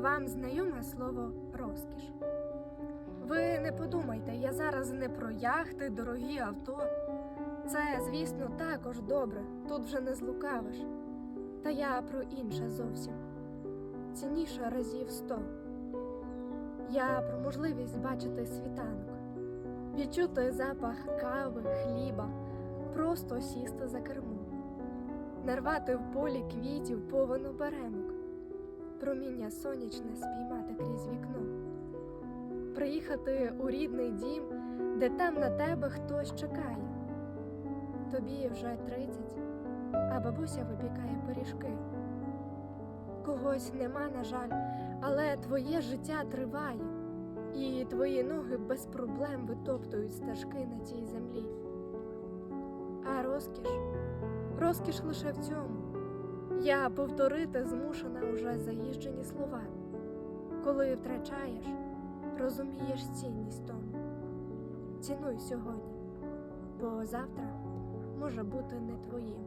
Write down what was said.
Вам знайоме слово розкіш? Ви не подумайте, я зараз не про яхти, дорогі авто. Це, звісно, також добре, тут вже не злукавиш. Та я про інше зовсім цінніше разів сто. Я про можливість бачити світанок, відчути запах кави, хліба, просто сісти за кермо, нарвати в полі квітів повину беремок, проміння сонячне спіймати крізь вікно, приїхати у рідний дім, де там на тебе хтось чекає. Тобі вже тридцять, а бабуся випікає пиріжки. Когось нема, на жаль, але твоє життя триває, і твої ноги без проблем витоптують стежки на цій землі. А розкіш, розкіш лише в цьому. Я повторити змушена уже заїжджені слова. Коли втрачаєш, розумієш цінність тому. Цінуй сьогодні, бо завтра може бути не твоїм.